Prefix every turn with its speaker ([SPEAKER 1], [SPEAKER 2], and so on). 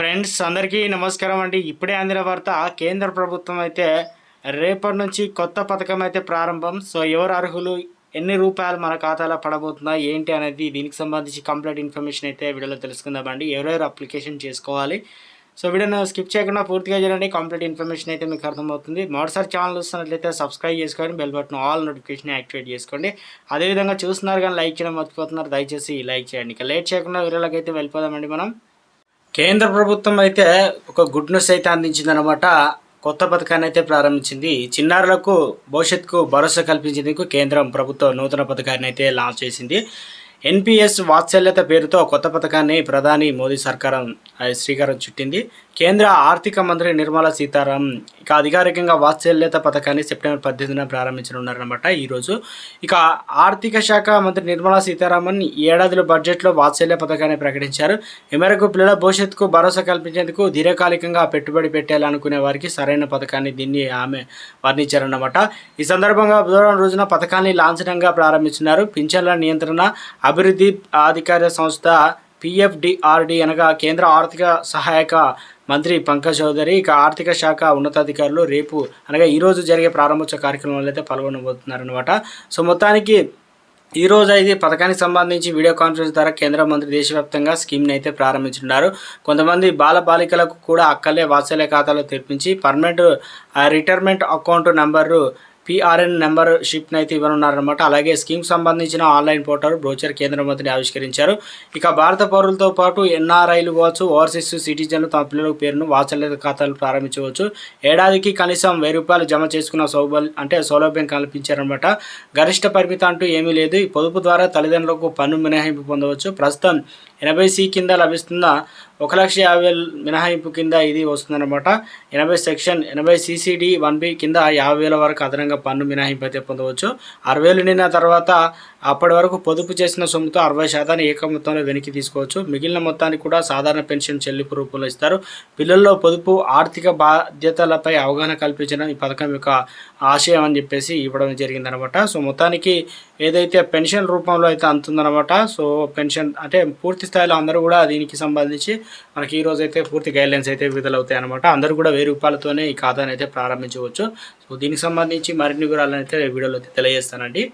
[SPEAKER 1] Friends అందరికీ నమస్కారం అండి. ఇప్పుడే అందిన వార్త కేంద్ర ప్రభుత్వం అయితే రేపటి నుంచి కొత్త పథకం అయితే ప్రారంభం. సో ఎవరు అర్హులు? ఎన్ని రూపాయలు మన ఖాతాలో పడబోతుందా? ఏంటి అనేది దీనికి సంబంధించి కంప్లీట్ ఇన్ఫర్మేషన్ అయితే వీడియోలో తెలుసుకుందామండి. ఎవరెవరు అప్లికేషన్ చేసుకోవాలి? సో వీడియోను స్కిప్ చేయకుండా పూర్తిగా చేయండి కంప్లీట్ ఇన్ఫర్మేషన్ అయితే మీకు అర్థమవుతుంది. మరోసారి ఛానల్ చూస్తున్నట్లయితే సబ్స్క్రైబ్ చేసుకోండి. Bell button all notification activate చేసుకోండి. అదేవిధంగా చూస్తున్నారు కానీ లైక్ చేయడం మర్చిపోతున్నారు దయచేసి లైక్ చేయండి. ఇక లేట్ చేయకుండా వీడియోలోకి అయితే వెళ్ళిపోదామండి మనం. కేంద్ర ప్రభుత్వం అయితే ఒక గుడ్ న్యూస్ అయితే అందించిందనమాట కొత్త పథకాన్ని అయితే ప్రారంభించింది. చిన్నారులకు భవిష్యత్తుకు భరోసా కల్పించేందుకు కేంద్రం ప్రభుత్వం నూతన పథకాన్ని అయితే లాంచ్ చేసింది. ఎన్పిఎస్ వాత్సల్యత పేరుతో కొత్త పథకాన్ని ప్రధాని మోదీ సర్కారం ఆ, శ్రీకారం చుట్టింది. కేంద్ర ఆర్థిక మంత్రి నిర్మలా సీతారాం ఇక అధికారికంగా వాత్సల్యత పథకాన్ని సెప్టెంబర్ పద్దెనిమిదిన ప్రారంభించనున్నారనమాట ఈరోజు. ఇక ఆర్థిక శాఖ మంత్రి నిర్మలా సీతారామన్ ఈ ఏడాదిలో బడ్జెట్లో వాత్సల్య పథకాన్ని ప్రకటించారు. ఈ మేరకు పిల్లల భవిష్యత్తుకు భరోసా కల్పించేందుకు దీర్ఘకాలికంగా పెట్టుబడి పెట్టాలనుకునే వారికి సరైన పథకాన్ని దీన్ని ఆమె వర్ణించారన్నమాట. ఈ సందర్భంగా బుధవారం రోజున పథకాన్ని లాంఛనంగా ప్రారంభించినారు. పింఛన్ల నియంత్రణ అభివృద్ధి అధికార సంస్థ పిఎఫ్డిఆర్డి అనగా కేంద్ర ఆర్థిక సహాయక మంత్రి పంకజ్ చౌదరి ఇక ఆర్థిక శాఖ ఉన్నతాధికారులు రేపు అనగా ఈరోజు జరిగే ప్రారంభోత్సవ కార్యక్రమంలో అయితే పాల్గొనబోతున్నారనమాట సో మొత్తానికి ఈ రోజు అయితే పథకానికి సంబంధించి వీడియో కాన్ఫరెన్స్ ద్వారా కేంద్ర మంత్రి దేశవ్యాప్తంగా స్కీమ్ని అయితే ప్రారంభించున్నారు కొంతమంది బాల బాలికలకు కూడా అక్కలే వాత్సల్య ఖాతాలో తెప్పించి permanent retirement account number PRN number షిప్ని అయితే ఇవ్వనున్నారనమాట అలాగే స్కీమ్ సంబంధించిన ఆన్లైన్ పోర్టల్ బ్రోచర్ కేంద్ర మంత్రిని ఆవిష్కరించారు. ఇక భారత పౌరులతో పాటు ఎన్ఆర్ఐలు కావచ్చు ఓవర్సీస్ సిటిజన్లు తమ పిల్లల పేరును వాత్సల్య ఖాతాలు ప్రారంభించవచ్చు. ఏడాదికి కనీసం వెయ్యి రూపాయలు జమ చేసుకున్న సౌబల్ అంటే సౌలభ్యం కల్పించారనమాట గరిష్ట పరిమితి అంటూ ఏమీ లేదు. ఈ పొదుపు ద్వారా తల్లిదండ్రులకు పన్ను మినహాయింపు పొందవచ్చు. ప్రస్తుతం ఎనభై సి కింద లభిస్తున్న ఒక లక్ష యాభై వేలు మినహాయింపు కింద ఇది వస్తుందన్నమాట. ఎనభై సెక్షన్ ఎనభై సిసిడి వన్ బి కింద యాభై వేల వరకు అదనంగా పన్ను మినహాయింపు అయితే పొందవచ్చు. అరవై నిన్న నిండిన తర్వాత అప్పటి వరకు పొదుపు చేసిన సొమ్ముతో అరవై శాతాన్ని ఏక మొత్తంలో వెనక్కి తీసుకోవచ్చు. మిగిలిన మొత్తాన్ని కూడా సాధారణ పెన్షన్ చెల్లింపు రూపంలో ఇస్తారు. పిల్లల్లో పొదుపు ఆర్థిక బాధ్యతలపై అవగాహన కల్పించడం ఈ పథకం యొక్క ఆశయం అని చెప్పేసి ఇవ్వడం జరిగిందనమాట. సో మొత్తానికి ఏదైతే పెన్షన్ రూపంలో అయితే అందుతుందనమాట సో పెన్షన్ అంటే పూర్తి స్థాయిలో అందరూ కూడా దీనికి సంబంధించి మనకి ఈ రోజు అయితే పూర్తి గైడ్లైన్స్ అయితే విడుదలవుతాయి అనమాట అందరూ కూడా వెయ్యి రూపాయలతోనే ఈ ఖాతాను అయితే ప్రారంభించవచ్చు. సో దీనికి సంబంధించి మరిన్ని వివరాలను అయితే వీడియోలో అయితే తెలియజేస్తానండి.